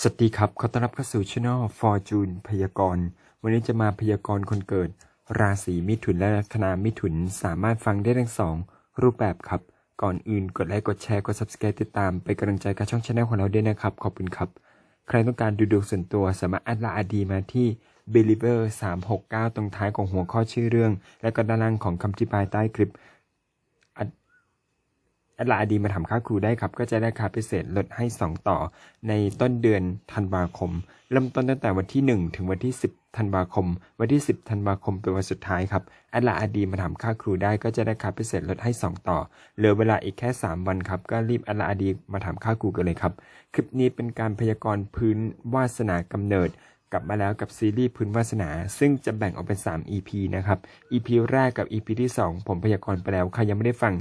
สวัสดีครับ ขอต้อนรับเข้าสู่ช่อง Fortune พยากรณ์ วันนี้จะมาพยากรณ์คนเกิด ราศีมิถุนและลัคนามิถุน สามารถฟังได้ทั้งสองรูปแบบครับ ก่อนอื่นกดไลค์ กดแชร์ กด subscribe ติดตามเป็นกำลังใจกับช่องช anel ของเราด้วยนะครับ ขอบคุณครับ ใครต้องการดูดวงส่วนตัวสามารถแอดไลน์อดีมาที่ believer 369 ตรงท้ายของหัวข้อชื่อเรื่อง และก็ด้านล่างของคำอธิบายใต้คลิป แอดไลน์อดีมาทำค่าครูได้ครับ ก็จะได้ค่าพิเศษลดให้ 2 ต่อ ในต้นเดือนธันวาคม เริ่มต้นตั้งแต่วันที่ 1 ถึงวันที่ 10ธันวาคม วันที่ 10ธันวาคมเป็นวันสุดท้ายครับแอดไลน์อดีมาทำค่าครูได้ก็จะได้ค่าพิเศษลดให้ 2 ต่อเหลือเวลาอีกแค่ 3 วันครับ ก็รีบแอดไลน์อดีมาทำค่าครูกันเลยครับคลิปนี้เป็นการพยากรณ์พื้นวาสนากำเนิดกลับมาแล้วกับซีรีส์พื้นวาสนา ซึ่งจะแบ่งออกเป็น 3 EP นะครับ EP แรกกับ EP ที่ 2 ผมพยากรณ์ไปแล้วใครยังไม่ได้ฟัง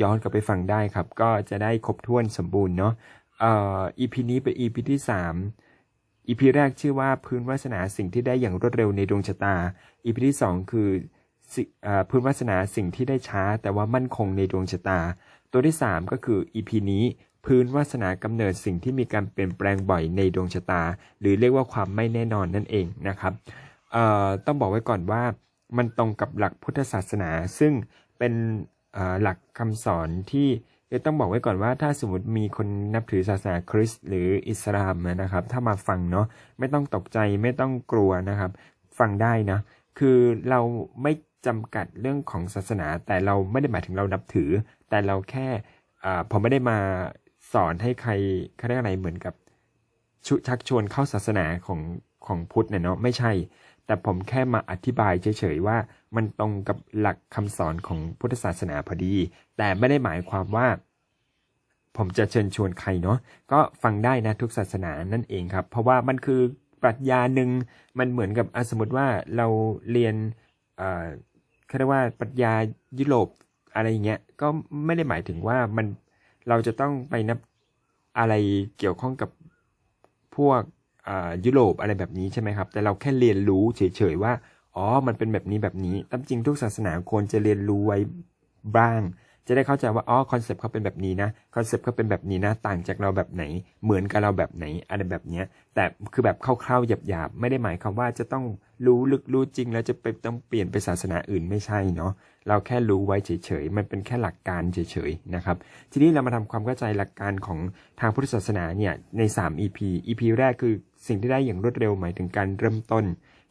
ย้อนกลับไปฟังได้ครับ ก็จะได้ครบถ้วนสมบูรณ์เนาะเอ่อ EP นี้เป็น EP ที่3 EP แรกชื่อว่าพื้นวาสนาสิ่งที่ได้อย่างรวดเร็วในดวงชะตา EP ที่2คือสิเอ่อพื้นวาสนาสิ่งที่ได้ช้า แต่ว่ามั่นคงในดวงชะตา ตัวที่3ก็คือ EP นี้พื้นวาสนากำเนิดสิ่งที่มีการเปลี่ยนแปลงบ่อยในดวงชะตา หรือเรียกว่าความไม่แน่นอนนั่นเองนะครับเอ่อต้องบอกไว้ก่อนว่ามันตรงกับหลักพุทธศาสนา ซึ่งเป็น หลักคำสอนที่ต้องบอกไว้ก่อนว่าถ้าสมมติมีคนนับถือศาสนาคริสต์หรืออิสลามนะครับ ถ้ามาฟังเนาะไม่ต้องตกใจไม่ต้องกลัวนะครับ ฟังได้นะ คือเราไม่จำกัดเรื่องของศาสนา แต่เราไม่ได้หมายถึงเรานับถือ แต่เราแค่ผมไม่ได้มาสอนให้ใครเขาเรียกอะไรเหมือนกับชุชักชวนเข้าศาสนาของของพุทธเนี่ยเนาะไม่ใช่ แต่ผมแค่มาอธิบายเฉยๆว่า มันตรงกับหลักคำสอนของพุทธศาสนาพอดี แต่ไม่ได้หมายความว่า ผมจะเชิญชวนใครเนาะก็ฟังได้นะทุกศาสนานั่นเองครับ เพราะว่ามันคือปรัชญาหนึ่งมันเหมือนกับสมมติว่าเราเรียนเอ่อเขาเรียกว่าปรัชญายุโรปอะไรอย่างเงี้ยก็ไม่ได้หมายถึงว่ามันเราจะต้องไปนับอะไรเกี่ยวข้องกับพวก ยุโรปอะไรแบบนี้ใช่ไหมครับ แต่เราแค่เรียนรู้เฉยๆว่า อ๋อ มันเป็นแบบนี้แบบนี้ตามจริงทุกศาสนาควรจะเรียนรู้ไว้บ้าง จะได้เข้าใจว่าอ๋อคอนเซปต์เขาเป็นแบบนี้นะคอนเซปต์เขาเป็นแบบนี้นะต่างจากเราแบบไหน เหมือนกับเราแบบไหนอะไรแบบเนี้ยแต่คือแบบคร่าวๆหยาบๆไม่ได้หมายความว่าจะต้องรู้ลึกรู้จริง แล้วจะไปต้องเปลี่ยนไปศาสนาอื่นไม่ใช่เนาะเราแค่รู้ไว้เฉยๆมันเป็นแค่หลักการเฉยๆนะครับทีนี้เรามาทำความเข้าใจหลักการของทางพุทธศาสนาเนี่ยใน 3 EP EP แรกคือสิ่งที่ได้อย่างรวดเร็วหมายถึงการเริ่มต้น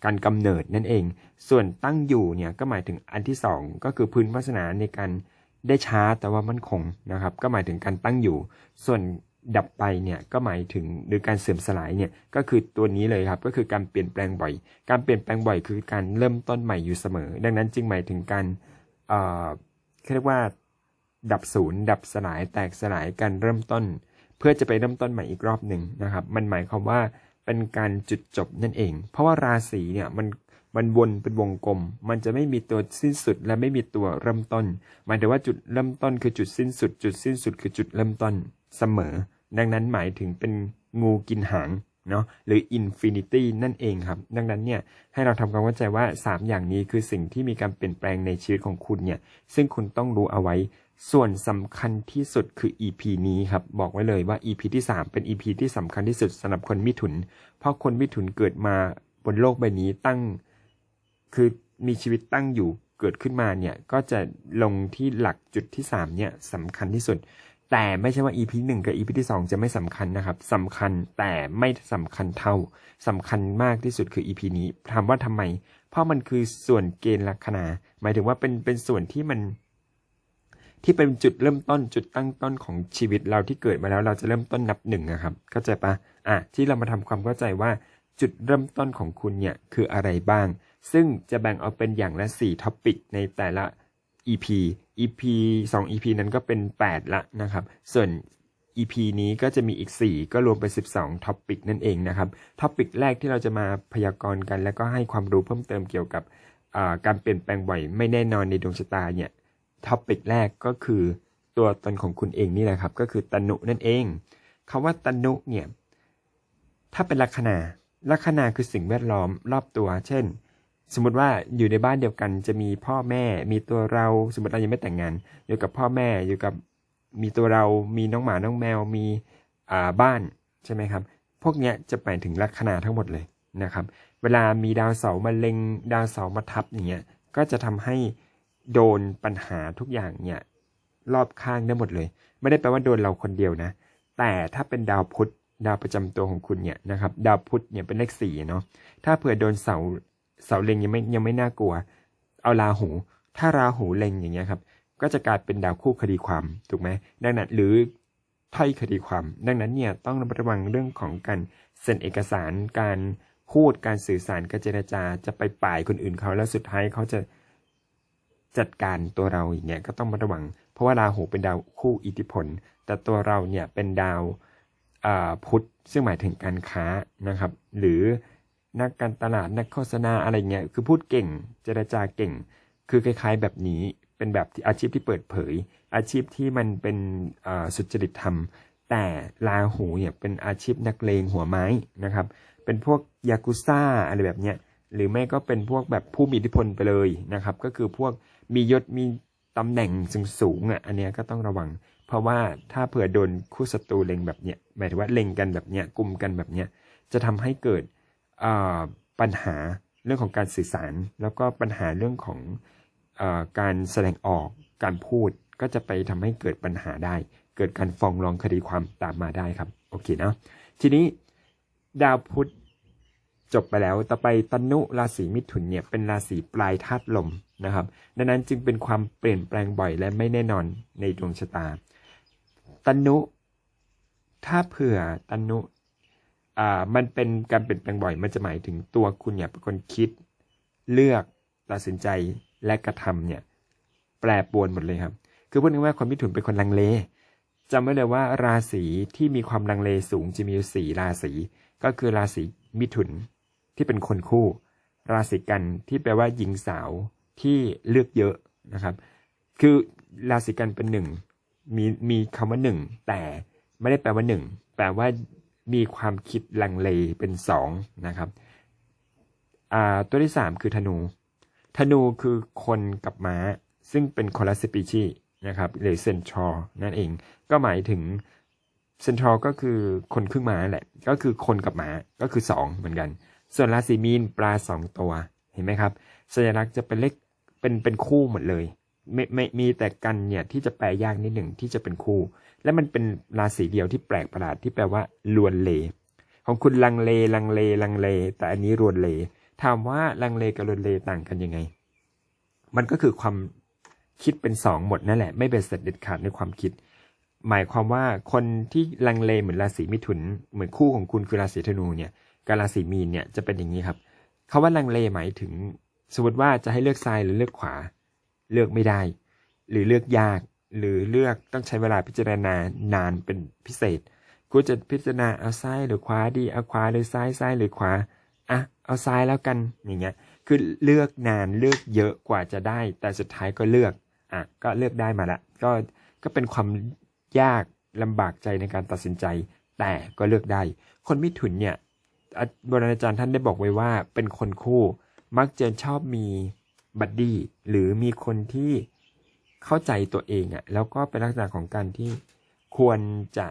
การกำเนิดนั่นเอง ส่วนตั้งอยู่เนี่ยก็หมายถึงอันที่ 2 ก็คือพื้นวาสนาในการ ได้ช้าแต่ว่ามั่นคงนะครับ ก็หมายถึงการตั้งอยู่ ส่วนดับไปเนี่ยก็หมายถึงหรือการเสื่อมสลายเนี่ยก็คือตัวนี้เลยครับ ก็คือการเปลี่ยนแปลงบ่อย การเปลี่ยนแปลงบ่อยคือการเริ่มต้นใหม่อยู่เสมอ ดังนั้นจึงหมายถึงการเอ่อเรียกว่า ดับศูนย์ดับสลายแตกสลายการเริ่มต้น เพื่อจะไปเริ่มต้นใหม่อีกรอบหนึ่งนะครับ มันหมายความว่าเป็นการจุดจบนั่นเอง เพราะว่าราศีเนี่ยมัน มันวนเป็นวงกลม มันจะไม่มีตัวสิ้นสุดและไม่มีตัวเริ่มต้น หมายถึงว่าจุดเริ่มต้นคือจุดสิ้นสุด จุดสิ้นสุดคือจุดเริ่มต้นเสมอ ดังนั้นหมายถึงเป็นงูกินหางเนาะหรืออินฟินิตี้นั่นเองครับ ดังนั้นเนี่ยให้เราทำความเข้าใจว่า 3 อย่างนี้คือสิ่งที่มีการเปลี่ยนแปลงในชีวิตของคุณเนี่ย ซึ่งคุณต้องรู้เอาไว้ ส่วนสำคัญที่สุดคือ EP นี้ครับ บอกไว้เลยว่า EP ที่ 3 เป็น EP ที่สำคัญที่สุดสำหรับคนมิถุน เพราะคนมิถุนเกิดมาบนโลกใบนี้ตั้ง คือมีชีวิตตั้งอยู่เกิดขึ้นมาเนี่ยก็จะลงที่หลักจุดที่3เนี่ยสำคัญที่สุด แต่ไม่ใช่ว่า EP 1 กับ EP ที่ 2 จะไม่สำคัญนะครับสำคัญแต่ไม่สำคัญเท่าสำคัญมากที่สุดคือ EP นี้ถามว่าทำไม เพราะมันคือส่วนเกณฑ์ลัคนาหมายถึงว่าเป็นเป็นส่วนที่มันที่เป็นจุดเริ่มต้นจุดตั้งต้นของชีวิตเราที่เกิดมาแล้วเราจะเริ่มต้นนับหนึ่งอะครับ เข้าใจปะอะที่เรามาทำความเข้าใจว่าจุดเริ่มต้นของคุณเนี่ยคืออะไรบ้าง ซึ่งจะแบ่งออกเป็นอย่างละ 4 ท็อปิกในแต่ละ EP EP 2 EP นั้นก็เป็น 8 ละนะครับ ส่วน EP นี้ก็จะมีอีก 4 ก็รวมเป็น 12 ท็อปิกนั่นเองนะครับ ท็อปิกแรกที่เราจะมาพยากรณ์กัน แล้วก็ให้ความรู้เพิ่มเติมเกี่ยวกับการเปลี่ยนแปลงบ่อยไม่แน่นอนในดวงชะตาเนี่ย ท็อปิกแรกก็คือตัวตนของคุณเองนี่แหละครับ ก็คือตนุนั่นเองคำว่าตนุเนี่ย ถ้าเป็นลัคนาลัคนาคือสิ่งแวดล้อมรอบตัว เช่น สมมติว่าอยู่ในบ้านเดียวกันจะมีพ่อแม่ มีตัวเราสมมติเรายังไม่แต่งงาน อยู่กับพ่อแม่อยู่กับมีตัวเรา มีน้องหมาน้องแมวมีอ่าบ้านใช่ไหมครับ พวกเนี้ยจะหมายถึงลัคนาทั้งหมดเลยนะครับ เวลามีดาวเสาร์มาเล็งดาวเสาร์มาทับอย่างเงี้ยก็จะทำให้โดนปัญหาทุกอย่างเนี่ยรอบข้างได้หมดเลย ไม่ได้แปลว่าโดนเราคนเดียวนะ แต่ถ้าเป็นดาวพุธดาวประจำตัวของคุณเนี่ยนะครับ ดาวพุธเนี่ยเป็นเลขสี่เนาะถ้าเผื่อโดนเสา เสาเล็งยังไม่ยังไม่น่ากลัว เอาราหู ถ้าราหูเล็งอย่างเงี้ยครับ ก็จะกลายเป็นดาวคู่คดีความถูกไหมดังนั้นหรือถ้อยคดีความ ดังนั้นเนี่ยต้องระมัดระวังเรื่องของการเซ็นเอกสารการพูดการสื่อสารการเจรจาจะไปป่ายคนอื่นเขาแล้วสุดท้ายเขาจะจัดการตัวเราอย่างเงี้ยก็ต้องระมัดระวัง เพราะว่าราหูเป็นดาวคู่อิทธิพล แต่ตัวเราเนี่ยเป็นดาวอ่าพุธซึ่งหมายถึงการค้านะครับ หรือ นักการตลาดนักโฆษณาอะไรเงี้ยคือพูดเก่งเจรจาเก่ง คือคล้าย ๆ แบบนี้เป็นแบบอาชีพที่เปิดเผย อาชีพที่มันเป็นสุจริตธรรม แต่ราหูเนี่ยเป็นอาชีพนักเลงหัวไม้นะครับ เป็นพวกยากุซ่าอะไรแบบเนี้ยหรือไม่ก็เป็นพวกแบบผู้มีอิทธิพลไปเลยนะครับ ก็คือพวกมียศมีตำแหน่งสูงๆอะอันเนี้ยก็ต้องระวัง เพราะว่าถ้าเผื่อโดนคู่ศัตรูเล็งแบบเนี้ยหมายถึงว่าเล็งกันแบบเนี้ยกลุ่มกันแบบเนี้ยจะทำให้เกิด ปัญหาเรื่องของการสื่อสาร แล้วก็ปัญหาเรื่องของอการแสดงออกการพูดก็จะไปทำให้เกิดปัญหาได้ เกิดการฟ้องร้องคดีความตามมาได้ครับโอเคนะทีนี้ดาวพุธจบไปแล้ว ต่อไปตนุราศีมิถุนเนี่ยเป็นราศีปลายธาตุลมนะครับ ดังนั้นจึงเป็นความเปลี่ยนแปลงบ่อยและไม่แน่นอนในดวงชะตา ตนุ ถ้าเผื่อตนุ อ่ามันเป็นการเปลี่ยนแปลงบ่อย มันจะหมายถึงตัวคุณเนี่ยเป็นคนคิดเลือกตัดสินใจและกระทำเนี่ย แปรปรวนหมดเลยครับ คือพูดง่ายๆคนมิถุนเป็นคนลังเลจำไว้เลยว่าราศีที่มีความลังเลสูงจะมีอยู่สี่ราศีก็คือราศีมิถุนที่เป็นคนคู่ ราศีกันที่แปลว่าหญิงสาวที่เลือกเยอะนะครับ คือราศีกันเป็นหนึ่งมีมีคำว่าหนึ่งแต่ไม่ได้แปลว่าหนึ่งแปลว่า มีความคิดลังเลเป็นสองนะครับตัวที่สามคือธนู ธนูคือคนกับม้า ซึ่งเป็นคนละสปีชีนะครับหรือเซนทรอนั่นเอง ก็หมายถึงเซนทรอก็คือคนครึ่งม้าแหละ ก็คือคนกับม้าก็คือสองเหมือนกัน ส่วนราศีมีนปลาสองตัวเห็นไหมครับ สัญลักษณ์จะเป็นเลขเป็นเป็นคู่หมดเลย ไม่ไม่มีแต่กันเนี่ยที่จะแปลยากนิดหนึ่งที่จะเป็นคู่ และมันเป็นราศีเดียวที่แปลกประหลาดที่แปลว่าลวนเล ของคุณลังเลลังเลลังเล แต่อันนี้รวนเล ถามว่าลังเลกับลวนเลต่างกันยังไง มันก็คือความคิดเป็นสองหมดนั่นแหละ ไม่เป็นเสร็จเด็ดขาดในความคิด หมายความว่าคนที่ลังเลเหมือนราศีมิถุน เหมือนคู่ของคุณคือราศีธนูเนี่ยกับราศีมีนเนี่ยจะเป็นอย่างนี้ครับคาว่าลังเลหมายถึงสมมติว่าจะให้เลือกซ้ายหรือเลือกขวา เลือกไม่ได้ หรือเลือกยาก หรือเลือกต้องใช้เวลาพิจารณานานเป็นพิเศษกูจะพิจารณาเอาซ้ายหรือขวาดีเอาขวาหรือซ้ายซ้ายหรือขวาอะเอาซ้ายแล้วกันอย่างเงี้ยคือเลือกนานเลือกเยอะกว่าจะได้ แต่สุดท้ายก็เลือกอะก็เลือกได้มาละก็ก็เป็นความยากลำบากใจในการตัดสินใจ แต่ก็เลือกได้ คนมิถุนเนี่ยบรณาจารย์ท่านได้บอกไว้ว่าเป็นคนคู่ มักจะชอบมี บัดดี้หรือมีคนที่เข้าใจตัวเองอะ่ะแล้วก็เป็นลักษณะของการที่ควรจะ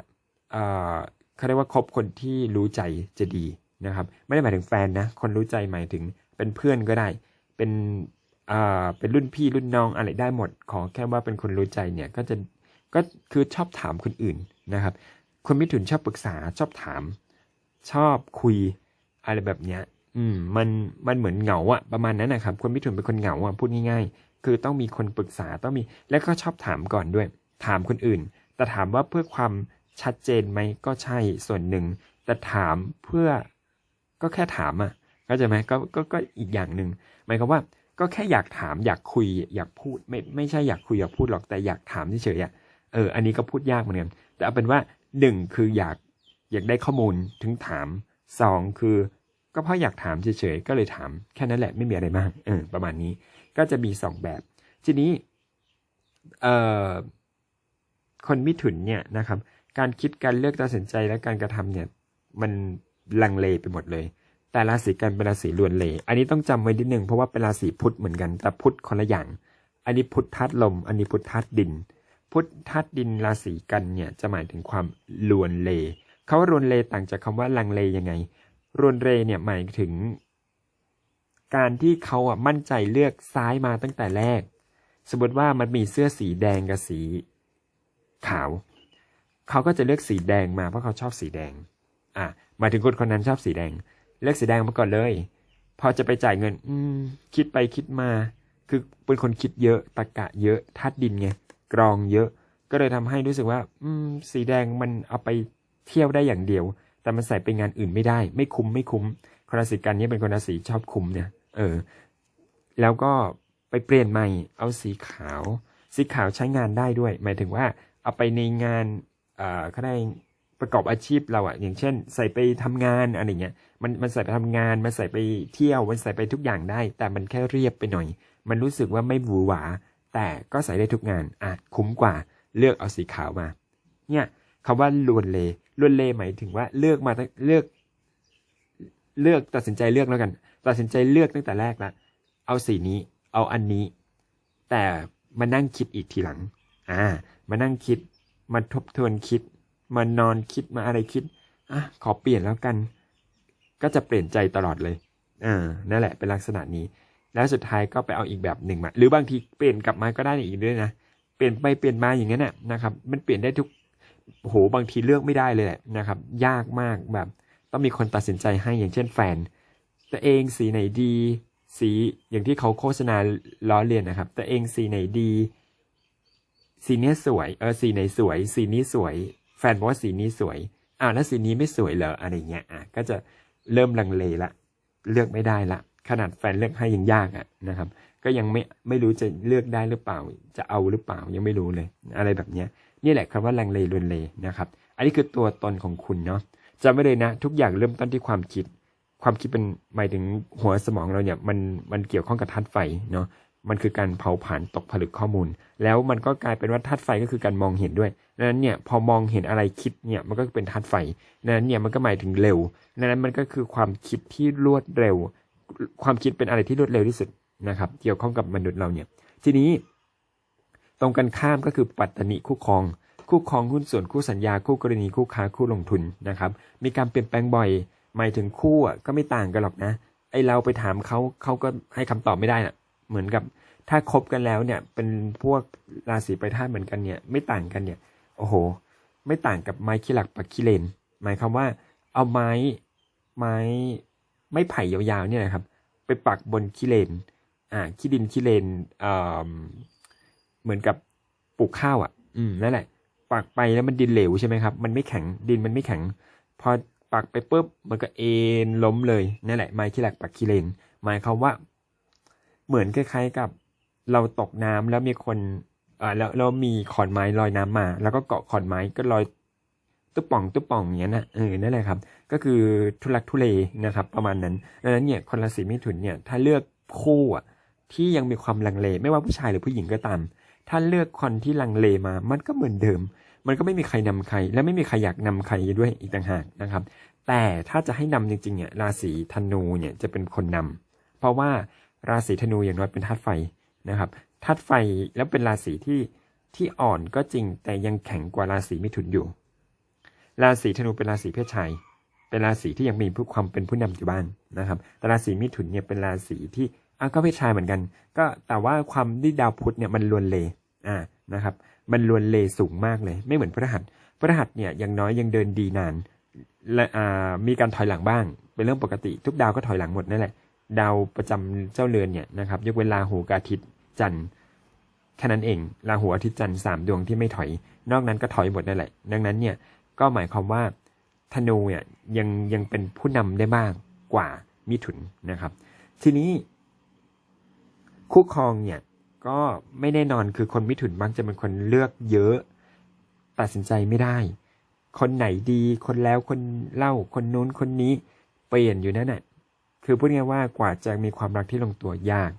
เอ่อเขาเรียกว่าคบคนที่รู้ใจจะดีนะครับ ไม่ได้หมายถึงแฟนนะ คนรู้ใจหมายถึงเป็นเพื่อนก็ได้ เป็นเอ่าเป็นรุ่นพี่รุ่นน้องอะไรได้หมด ขอแค่ว่าเป็นคนรู้ใจเนี่ยก็จะก็คือชอบถามคนอื่นนะครับคนมิถุนชอบปรึกษาชอบถามชอบคุยอะไรแบบเนี้ย อืมมันมันเหมือนเหงาอะประมาณนั้นนะครับคนมิถุนเป็นคนเหงาอะพูดง่ายๆ คือต้องมีคนปรึกษาต้องมี และก็ชอบถามก่อนด้วย ถามคนอื่น แต่ถามว่าเพื่อความชัดเจนไหมก็ใช่ส่วนหนึ่ง แต่ถามเพื่อก็แค่ถามอะเข้าใจไหมก็ก็ก็อีกอย่างหนึ่งหมายความว่าก็แค่อยากถามอยากคุยอยากพูดไม่ไม่ใช่อยากคุยอยากพูดหรอกแต่อยากถามเฉยๆอะเอออันนี้ก็พูดยากเหมือนกันแต่เอาเป็นว่าหนึ่งคืออยากอยากได้ข้อมูลถึงถามสองคือ ก็เพราะอยากถามเฉยๆก็เลยถามแค่นั้นแหละไม่มีอะไรมากเออประมาณนี้ก็จะมีสองแบบ ทีนี้เอ่อคนมิถุนเนี่ยนะครับ การคิดการเลือกตัดสินใจและการกระทำเนี่ย มันลังเลไปหมดเลย แต่ราศีกันเป็นราศีลวนเล อันนี้ต้องจำไว้นิดนึงเพราะว่าเป็นราศีพุธเหมือนกันแต่พุธคนละอย่าง อันนี้พุธธาตุลม อันนี้พุธธาตุดิน พุธธาตุดินราศีกันเนี่ยจะหมายถึงความลวนเลคาว่ารวนเลต่างจากคำว่าลังเลยังไง รวนเรเนี่ยหมายถึง การที่เขาอะมั่นใจเลือกซ้ายมาตั้งแต่แรก สมมติว่ามันมีเสื้อสีแดงกับสีขาว เขาก็จะเลือกสีแดงมาเพราะเขาชอบสีแดง อะหมายถึงคนคนนั้นชอบสีแดง เลือกสีแดงมาก่อนเลย พอจะไปจ่ายเงิน อืม คิดไปคิดมา คือเป็นคนคิดเยอะตะกะเยอะธาตุดินไงกรองเยอะ ก็เลยทำให้รู้สึกว่า อืม สีแดงมันเอาไปเที่ยวได้อย่างเดียว แต่มันใส่ไปงานอื่นไม่ได้ ไม่คุ้มไม่คุ้มคนราศีกันนี้เป็นคนราศีชอบคุ้มเนี่ย เออ แล้วก็ไปเปลี่ยนใหม่ เอาสีขาว สีขาวใช้งานได้ด้วย หมายถึงว่าเอาไปในงานเอ่อเขาได้ประกอบอาชีพเราอะอย่างเช่น ใส่ไปทำงานอะไรเงี้ย มันมันใส่ไปทำงาน มันใส่ไปเที่ยว มันใส่ไปทุกอย่างได้ แต่มันแค่เรียบไปหน่อย มันรู้สึกว่าไม่หวือหวา แต่ก็ใส่ได้ทุกงาน อะ คุ้มกว่า เลือกเอาสีขาวมา เนี่ยคำว่าลวนเล ลวนเลหมายถึงว่าเลือกมาเลือก เลือกตัดสินใจเลือกแล้วกัน ตัดสินใจเลือกตั้งแต่แรกละเอาสีนี้ เอาอันนี้ แต่มานั่งคิดอีกทีหลัง อ่า มานั่งคิด มาทบทวนคิด มานอนคิดมาอะไรคิดอะขอเปลี่ยนแล้วกัน ก็จะเปลี่ยนใจตลอดเลยเออนั่นแหละเป็นลักษณะนี้ แล้วสุดท้ายก็ไปเอาอีกแบบหนึ่งมา หรือบางทีเปลี่ยนกลับมาก็ได้อีกด้วยนะ เปลี่ยนไปเปลี่ยนมาอย่างนั้นน่ะนะครับ มันเปลี่ยนได้ทุก โอ้โหบางทีเลือกไม่ได้เลยแหละนะครับ ยากมากแบบ ต้องมีคนตัดสินใจให้อย่างเช่นแฟน ตัวเองสีไหนดี สีอย่างที่เขาโฆษณาล้อเลียนนะครับ ตัวเองสีไหนดี สีนี้สวยเออสีไหนสวย สีนี้สวย แฟนบอกว่าสีนี้สวยอ้าวแล้วสีนี้ไม่สวยเหรออะไรเงี้ยอะก็จะเริ่มลังเลละ เลือกไม่ได้ละ ขนาดแฟนเลือกให้ยังยากอะนะครับ ก็ยังไม่ไม่รู้จะเลือกได้หรือเปล่า จะเอาหรือเปล่ายังไม่รู้เลย อะไรแบบเนี้ย นี่แหละคำว่าลังเลลวนเลนะครับ อันนี้คือตัวตนของคุณเนาะจำไม่เลยนะ ทุกอย่างเริ่มต้นที่ความคิด ความคิดเป็นหมายถึงหัวสมองเราเนี่ยมันมันเกี่ยวข้องกับธาตุไฟเนาะมันคือการเผาผลาญตกผลึกข้อมูล แล้วมันก็กลายเป็นว่าธาตุไฟก็คือการมองเห็นด้วยดังนั้นเนี่ยพอมองเห็นอะไรคิดเนี่ยมันก็เป็นธาตุไฟดังนั้นเนี่ยมันก็หมายถึงเร็วดังนั้นมันก็คือความคิดที่รวดเร็ว ความคิดเป็นอะไรที่รวดเร็วที่สุดนะครับ เกี่ยวข้องกับมนุษย์เราเนี่ย ทีนี้ ตรงกันข้ามก็คือปัตตนิคู่ครอง คู่ครองหุ้นส่วนคู่สัญญาคู่กรณีคู่ค้าคู่ลงทุนนะครับมีการเปลี่ยนแปลงบ่อย หมายถึงคู่ก็ไม่ต่างกันหรอกนะไอเราไปถามเขาเขาก็ให้คำตอบไม่ได้น่ะเหมือนกับถ้าคบกันแล้วเนี่ยเป็นพวกราศีไปธาเหมือนกันเนี่ยไม่ต่างกันเนี่ยโอ้โห ไม่ต่างกับไม้ขี้หลักปักขี้เลน หมายความว่าเอาไม้ไม้ไม้ไผ่ยาวๆเนี่ยนะครับไปปักบนขี้เลนอ่าขี้ดินขี้เลน เอ่อเหมือนกับปลูกข้าวอะ อืมนั่นแหละปักไปแล้วมันดินเหลวใช่ไหมครับ มันไม่แข็งดินมันไม่แข็ง พอปักไปปุ๊บมันก็เอ็นล้มเลยนั่นแหละไม้ขี้หลักปักขี้เลนหมายความว่าเหมือนคล้ายๆกับเราตกน้ำแล้วมีคนอ่าแล้วแล้วมีขอนไม้ลอยน้ำมา แล้วก็เกาะขอนไม้ก็ลอยตุ๊บป่องตุ๊บป่องอย่างนั้นนะเออนั่นแหละครับ ก็คือทุลักทุเลนะครับ ประมาณนั้นดังนั้นเนี่ยคนราศีมิถุนเนี่ยถ้าเลือกคู่อะที่ยังมีความลังเล ไม่ว่าผู้ชายหรือผู้หญิงก็ตาม ถ้าเลือกคนที่ลังเลมา มันก็เหมือนเดิม มันก็ไม่มีใครนำใคร และไม่มีใครอยากนำใครด้วยอีกต่างหากนะครับ แต่ถ้าจะให้นำจริงๆเนี่ยราศีธนูเนี่ยจะเป็นคนนำเพราะว่าราศีธนูอย่างน้อยเป็นธาตุไฟนะครับธาตุไฟแล้วเป็นราศีที่ที่อ่อนก็จริงแต่ยังแข็งกว่าราศีมิถุนอยู่ ราศีธนูเป็นราศีเพศชาย เป็นราศีที่ยังมีผู้ความเป็นผู้นำอยู่บ้างนะครับ แต่ราศีมิถุนเนี่ยเป็นราศีที่อะก็เพศชายเหมือนกัน ก็แต่ว่าความที่ดาวพุธเนี่ยมันลวนเล อ่านะครับ มันลวนเลสูงมากเลย ไม่เหมือนพฤหัสพฤหัสเนี่ยอย่างน้อยยังเดินดีนานและอ่ามีการถอยหลังบ้าง เป็นเรื่องปกติ ทุกดาวก็ถอยหลังหมดนั่นแหละ ดาวประจำเจ้าเรือนเนี่ยนะครับ ยกเว้นราหูกับอาทิตย์จันทร์แค่นั้นเองราหูอาทิตย์จันทร์สามดวงที่ไม่ถอย นอกนั้นก็ถอยหมดนั่นแหละ ดังนั้นเนี่ยก็หมายความว่าธนูเนี่ยยังยังเป็นผู้นำได้มากกว่ามิถุนนะครับ ทีนี้ คู่ครองเนี่ย ก็ไม่แน่นอนคือคนมิถุนมักจะเป็นคนเลือกเยอะ ตัดสินใจไม่ได้ คนไหนดีคนแล้วคนเล่าคนนู้นคนนี้เปลี่ยนอยู่นั่นแหละคือพูดง่ายๆว่ากว่าจะมีความรักที่ลงตัวยาก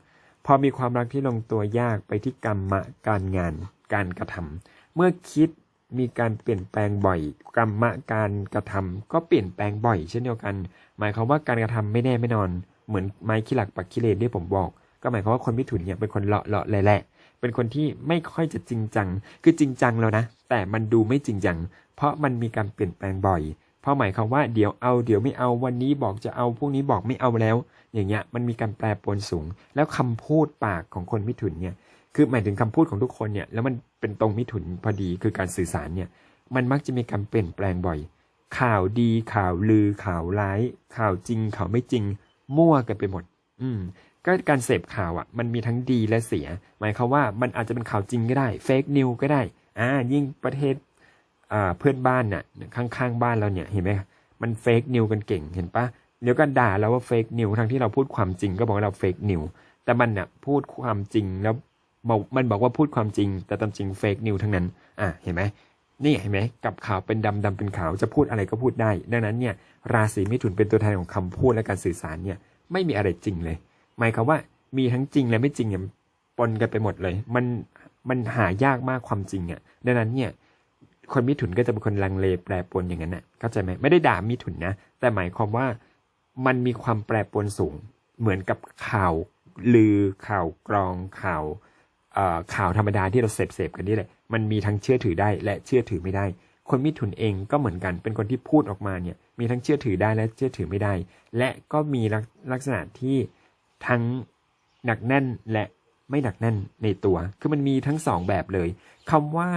พอมีความรักที่ลงตัวยากไปที่กรรมะการงาน การกระทำเมื่อคิดมีการเปลี่ยนแปลงบ่อยกรรมะการกระทำก็เปลี่ยนแปลงบ่อย เช่นเดียวกัน หมายความว่าการกระทำไม่แน่ไม่นอน เหมือนไม้ขี้หลักปักขี้เลนที่ผมบอก ก็หมายความว่าคนมิถุนเนี่ยเป็นคนเลาะเลาะแหละเป็นคนที่ไม่ค่อยจะจริงจัง คือจริงจังแล้วนะ แต่มันดูไม่จริงจัง เพราะมันมีการเปลี่ยนแปลงบ่อย เพราะหมายความว่าเดี๋ยวเอาเดี๋ยวไม่เอาวันนี้บอกจะเอาพรุ่งนี้บอกไม่เอาแล้ว อย่างเงี้ยมันมีการแปรปรวนสูง แล้วคำพูดปากของคนมิถุนเนี่ย คือหมายถึงคำพูดของทุกคนเนี่ย แล้วมันเป็นตรงมิถุนพอดี คือการสื่อสารเนี่ย มันมักจะมีการเปลี่ยนแปลงบ่อย ข่าวดีข่าวลือข่าวร้าย ข่าวจริงข่าวไม่จริง มั่วกันไปหมด อืม ก็การเสพข่าวอะ มันมีทั้งดีและเสีย หมายความว่ามันอาจจะเป็นข่าวจริงก็ได้เฟกนิวก็ได้อ่ายิ่งประเทศอ่าเพื่อนบ้านน่ะข้างๆบ้านเราเนี่ยเห็นไหมมันเฟกนิวกันเก่งเห็นปะเดี๋ยวก็ด่าเราว่าเฟกนิวทั้งที่เราพูดความจริงก็บอกว่าเราเฟกนิวแต่มันน่ะพูดความจริงแล้วบอกมันบอกว่าพูดความจริง แต่ตามจริงเฟกนิวทั้งนั้นอ่าเห็นไหมนี่เห็นไหมกับข่าวเป็นดำดำเป็นขาวจะพูดอะไรก็พูดได้ ดังนั้นเนี่ยราศีมิถุนเป็นตัวแทนของคำพูดและการสื่อสารเนี่ยไม่มีอะไรจริงเลย หมายความว่ามีทั้งจริงและไม่จริงเนี่ยปนกันไปหมดเลย มันมันหายากมากความจริงอะดังนั้นเนี่ย คนมิถุนก็จะเป็นคนลังเลแปรปรวนอย่างนั้นน่ะเข้าใจไหมไม่ได้ด่ามิถุนนะ แต่หมายความว่ามันมีความแปรปรวนสูง เหมือนกับข่าวลือข่าวกรองข่าวอ่อข่าวธรรมดาที่เราเสพเสพกันนี่แหละ มันมีทั้งเชื่อถือได้และเชื่อถือไม่ได้ คนมิถุนเองก็เหมือนกัน เป็นคนที่พูดออกมาเนี่ย มีทั้งเชื่อถือได้และเชื่อถือไม่ได้ และก็มีลักษณะที่ ทั้งหนักแน่นและไม่หนักแน่นในตัว คือมันมีทั้งสองแบบเลยคำว่า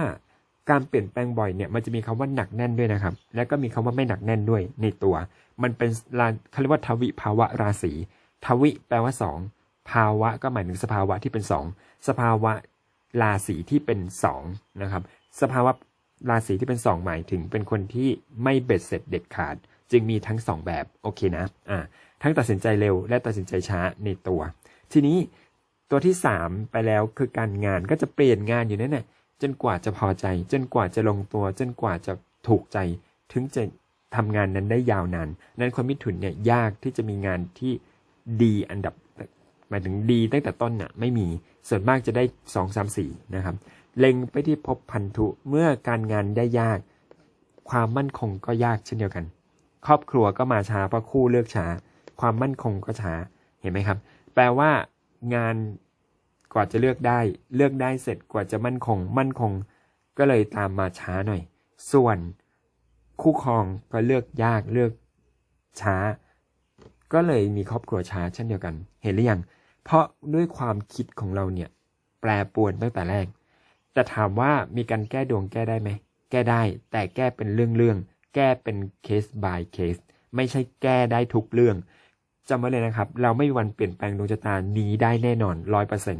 การเปลี่ยนแปลงบ่อยเนี่ยมันจะมีคำว่าหนักแน่นด้วยนะครับ แล้วก็มีคำว่าไม่หนักแน่นด้วยในตัว มันเป็นราเขาเรียกว่าทวิภาวะราศีทวิแปลว่าสองภาวะก็หมายถึงสภาวะที่เป็นสองสภาวะราศีที่เป็นสองนะครับ สภาวะราศีที่เป็นสองหมายถึงเป็นคนที่ไม่เบ็ดเสร็จเด็ดขาด จึงมีทั้งสองแบบโอเคนะอ่า ทั้งตัดสินใจเร็วและตัดสินใจช้าในตัว ทีนี้ตัวที่สามไปแล้วคือการงานก็จะเปลี่ยนงานอยู่นั่นแหละจนกว่าจะพอใจ จนกว่าจะลงตัว จนกว่าจะถูกใจ ถึงจะทำงานนั้นได้ยาวนานนั้นคนมิถุนเนี่ยยากที่จะมีงานที่ดีอันดับหมายถึงดีตั้งแต่ต้นน่ะไม่มีส่วนมากจะได้สองสามสี่นะครับเล็งไปที่พบพันธุเมื่อการงานได้ยาก ความมั่นคงก็ยากเช่นเดียวกัน ครอบครัวก็มาช้าเพราะคู่เลือกช้า ความมั่นคงก็ช้าเห็นไหมครับ แปลว่างานกว่าจะเลือกได้ เลือกได้เสร็จกว่าจะมั่นคง มั่นคง ก็เลยตามมาช้าหน่อย ส่วนคู่ครองก็เลือกยากเลือกช้า ก็เลยมีครอบครัวช้าเช่นเดียวกัน เห็นหรือยัง เพราะด้วยความคิดของเราเนี่ย แปรปวนตั้งแต่แรกแต่ถามว่ามีการแก้ดวงแก้ได้ไหม แก้ได้ แต่แก้เป็นเรื่องๆแก้เป็นเคส by เคส ไม่ใช่แก้ได้ทุกเรื่อง จำไว้เลยนะครับ เราไม่มีวันเปลี่ยนแปลงดวงชะตานี้ได้แน่นอนร้อยเปอร์เซ็น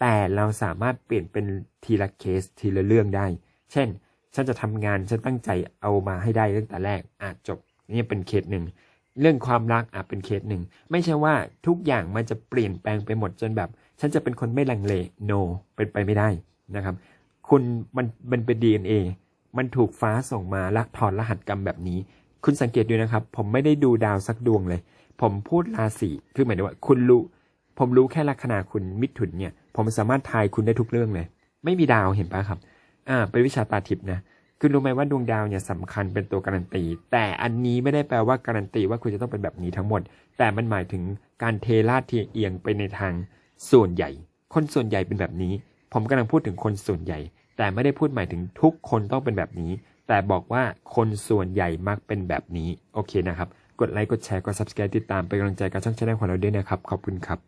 แต่เราสามารถเปลี่ยนเป็นทีละเคสทีละเรื่องได้ เช่น ฉันจะทำงานฉันตั้งใจเอามาให้ได้ตั้งแต่แรกอาจจบนี่เป็นเคสหนึ่งเรื่องความรักอาจเป็นเคสหนึ่งไม่ใช่ว่าทุกอย่างมันจะเปลี่ยนแปลงไปหมดจนแบบ ฉันจะเป็นคนไม่ลังเล no เป็นไปไม่ได้นะครับ คุณมันมันเป็น DNA มันถูกฟ้าส่งมาลักถอนรหัสกรรมแบบนี้ คุณสังเกตดูนะครับ ผมไม่ได้ดูดาวสักดวงเลย ผมพูดราศีคือหมายถึงว่า คุณรู้ ผมรู้แค่ลัคนาคุณมิถุนเนี่ย ผมสามารถทายคุณได้ทุกเรื่องเลย ไม่มีดาวเห็นปะครับ อ่า เป็นวิชาตาทิพย์นะคุณรู้ไหมว่าดวงดาวเนี่ยสำคัญเป็นตัวการันตี แต่อันนี้ไม่ได้แปลว่าการันตีว่าคุณจะต้องเป็นแบบนี้ทั้งหมด แต่มันหมายถึงการเทลาดเทียเอียงไปในทางส่วนใหญ่ คนส่วนใหญ่เป็นแบบนี้ ผมกำลังพูดถึงคนส่วนใหญ่ แต่ไม่ได้พูดหมายถึงทุกคนต้องเป็นแบบนี้ แต่บอกว่าคนส่วนใหญ่มักเป็นแบบนี้ โอเคนะครับ กดไลค์ กดแชร์ กด subscribe ติดตามเป็นกำลังใจกับช่องชาแนลของเราด้วยนะครับ ขอบคุณครับ